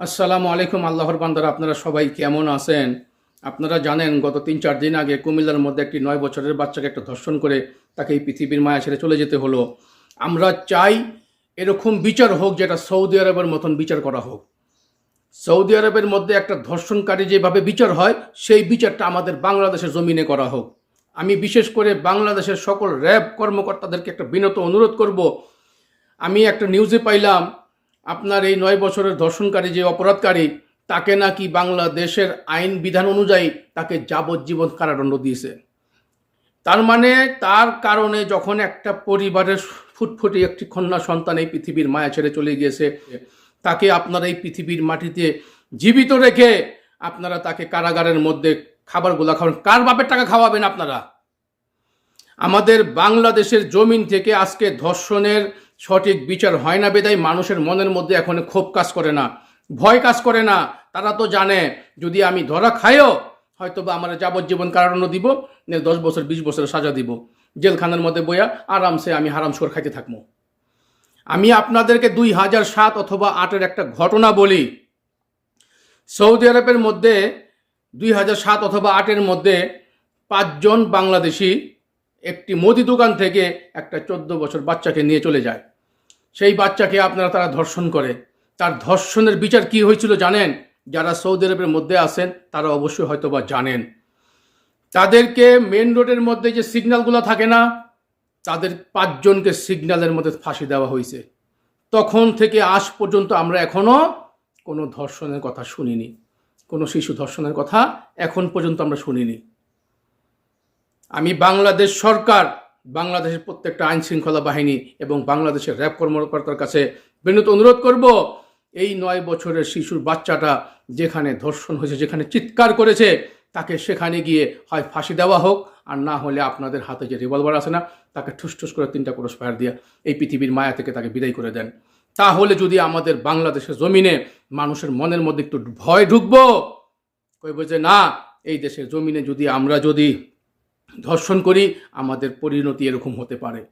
আসসালামু আলাইকুম আল্লাহর বান্দারা, আপনারা সবাই কেমন আছেন? আপনারা জানেন, গত তিন চার দিন আগে কুমিল্লার মধ্যে একটি নয় বছরের বাচ্চাকে একটা ধর্ষণ করে তাকে এই পৃথিবীর মায়া ছেড়ে চলে যেতে হলো। আমরা চাই এরকম বিচার হোক যেটা সৌদি আরবের মতন বিচার করা হোক। সৌদি আরবের মধ্যে একটা ধর্ষণকারী যেভাবে বিচার হয়, সেই বিচারটা আমাদের বাংলাদেশের জমিনে করা হোক। আমি বিশেষ করে বাংলাদেশের সকল র্যাব কর্মকর্তাদেরকে একটা বিনত অনুরোধ করব। আমি একটা নিউজে পাইলাম আপনার এই নয় বছরের ধর্ষণকারী যে অপরাধকারী, তাকে নাকি বাংলাদেশের আইন বিধান অনুযায়ী তাকে যাবজ্জীবন কারাদণ্ড দিয়েছে। তার মানে তার কারণে যখন একটা পরিবারের ফুটফুটি একটি কন্যা সন্তান এই পৃথিবীর মায়া ছেড়ে চলে গিয়েছে, তাকে আপনারা এই পৃথিবীর মাটিতে জীবিত রেখে আপনারা তাকে কারাগারের মধ্যে খাবারগুলো খাওয়ান। কার বাপের টাকা খাওয়াবেন আপনারা? আমাদের বাংলাদেশের জমিন থেকে আজকে ধর্ষণের সঠিক বিচার হয় না বেদায় মানুষের মনের মধ্যে এখন ক্ষোভ কাজ করে না, ভয় কাজ করে না। তারা তো জানে, যদি আমি ধরা খাইও হয়তো বা আমার যাবজ্জীবন কারাদণ্ড দিব, নে দশ বছর, বিশ বছর সাজা দিব। জেলখানার মধ্যে বইয়া আরামসে আমি হারাম হারামশোর খাইতে থাকব আমি আপনাদেরকে দুই হাজার সাত অথবা আটের একটা ঘটনা বলি। সৌদি আরবের মধ্যে, দুই হাজার সাত অথবা আটের মধ্যে পাঁচজন বাংলাদেশি একটি মুদি দোকান থেকে একটা চোদ্দ বছর বাচ্চাকে নিয়ে চলে যায়। সেই বাচ্চাকে আপনারা তারা ধর্ষণ করে। তার ধর্ষণের বিচার কি হয়েছিল জানেন? যারা সৌদি আরবের মধ্যে আছেন, তারা অবশ্যই হয়তো বা জানেন। তাদেরকে মেন রোডের মধ্যে যে সিগন্যালগুলো থাকে না, তাদের পাঁচজনকে সিগন্যালের মধ্যে ফাঁসি দেওয়া হয়েছে। তখন থেকে আজ পর্যন্ত আমরা এখনও কোনো ধর্ষণের কথা শুনিনি। কোনো শিশু ধর্ষণের কথা এখন পর্যন্ত আমরা শুনিনি। আমি বাংলাদেশ সরকার, বাংলাদেশের প্রত্যেকটা আইন শৃঙ্খলা বাহিনী এবং বাংলাদেশের র্যাব কর্মকর্তার কাছে বিনীত অনুরোধ করব, এই নয় বছরের শিশুর বাচ্চাটা যেখানে ধর্ষণ হয়েছে, যেখানে চিৎকার করেছে, তাকে সেখানে গিয়ে হয় ফাঁসি দেওয়া হোক, আর না হলে আপনাদের হাতে যে রিভলভার আছে না, তাকে ঠুস ঠুস করে তিনটা ক্রস ফায়ার দিয়ে এই পৃথিবীর মায়া থেকে তাকে বিদায় করে দেন। তাহলে যদি আমাদের বাংলাদেশের জমিনে মানুষের মনের মধ্যে একটু ভয় ঢুকবো, কইব যে না, এই দেশের জমিনে যদি আমরা যদি ধর্ষণ করি, আমাদের পরিণতি এরকম হতে পারে।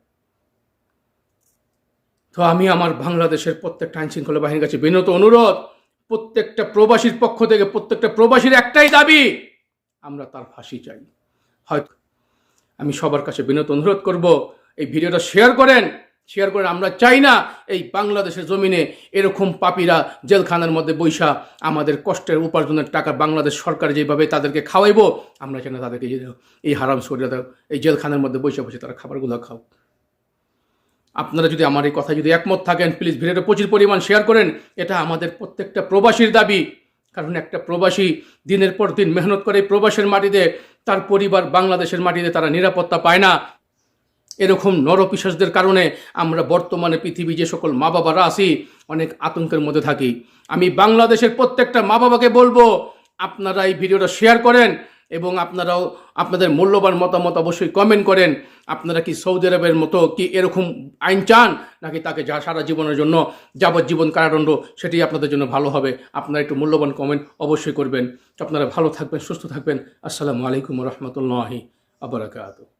তো আমি আমার বাংলাদেশের প্রত্যেকটা আইন শৃঙ্খলা বাহিনীর কাছে বিনত অনুরোধ, প্রত্যেকটা প্রবাসীর পক্ষ থেকে, প্রত্যেকটা প্রবাসীর একটাই দাবি, আমরা তার ফাঁসি চাই। হয়তো আমি সবার কাছে বিনত অনুরোধ করব, এই ভিডিওটা শেয়ার করেন শেয়ার করেন আমরা চাই না এই বাংলাদেশের জমিনে এরকম পাপীরা জেলখানার মধ্যে বৈশা আমাদের কষ্টের উপার্জনের টাকা বাংলাদেশ সরকার যেভাবে তাদেরকে খাওয়াইবো, আমরা যেন তাদেরকে এই- হারাম দাও এই জেলখানার মধ্যে বসে বসে তারা খাবারগুলো খাও। আপনারা যদি আমার এই কথা যদি একমত থাকেন প্লিজ ভিডিওটা প্রচুর পরিমাণ শেয়ার করেন। এটা আমাদের প্রত্যেকটা প্রবাসীর দাবি। কারণ একটা প্রবাসী দিনের পর দিন মেহনত করে প্রবাসের মাটিতে, তার পরিবার বাংলাদেশের মাটিতে তারা নিরাপত্তা পায় না। এরকম নরপিশাসদের কারণে আমরা বর্তমানে পৃথিবী যে সকল মা বাবারা আছি, অনেক আতঙ্কের মধ্যে থাকি। আমি বাংলাদেশের প্রত্যেকটা মা বাবাকে বলব, আপনারা এই ভিডিওটা শেয়ার করেন এবং আপনারাও আপনাদের মূল্যবান মতামত অবশ্যই কমেন্ট করেন। আপনারা কি সৌদি আরবের মতো কি এরকম আইন চান, নাকি তাকে যা সারা জীবনের জন্য যাবজ্জীবন কারাদণ্ড, সেটি আপনাদের জন্য ভালো হবে? আপনারা একটু মূল্যবান কমেন্ট অবশ্যই করবেন। আপনারা ভালো থাকবেন, সুস্থ থাকবেন। আসসালামু আলাইকুম রহমতুল্লাহি আবরাকাত